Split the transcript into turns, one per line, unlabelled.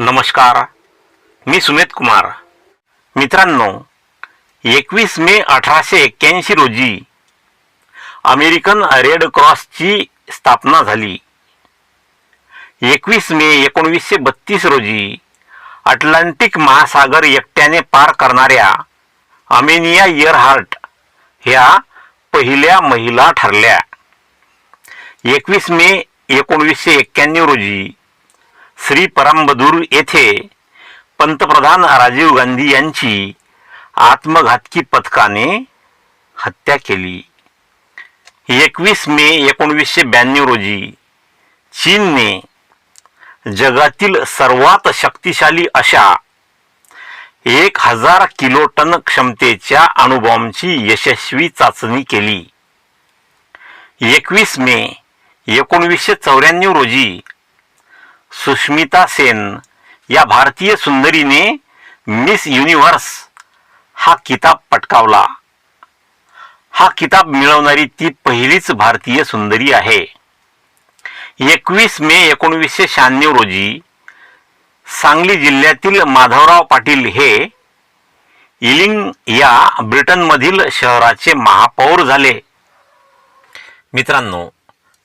नमस्कार मी सुमित कुमार. मित्रांनो एकवीस मे अठराशे एक्क्याऐंशी रोजी अमेरिकन रेड क्रॉसची स्थापना झाली. एकवीस मे एकोणवीसशे बत्तीस रोजी अटलांटिक महासागर एकट्याने पार करणाऱ्या अमेनिया इयरहार्ट ह्या पहिल्या महिला ठरल्या. एकवीस मे एकोणवीसशे एक्क्याण्णव रोजी श्री परमबदूर येथे पंतप्रधान राजीव गांधी यांची आत्मघातकी पथकाने हत्या केली. एकवीस मे एकोणवीसशे ब्याण्णव रोजी चीनने जगातील सर्वात शक्तिशाली अशा एक हजार किलो टन क्षमतेच्या अणुबॉम्बची यशस्वी चाचणी केली. एकवीस मे एकोणवीसशे चौऱ्याण्णव रोजी सुष्मिता सेन या भारतीय सुंदरीने मिस युनिव्हर्स हा किताब पटकावला. हा किताब मिळवणारी ती पहिलीच भारतीय सुंदरी आहे. एकवीस मे एकोणवीसशे शहाण्णव रोजी सांगली जिल्ह्यातील माधवराव पाटील हे इलिंग या ब्रिटनमधील शहराचे महापौर झाले. मित्रांनो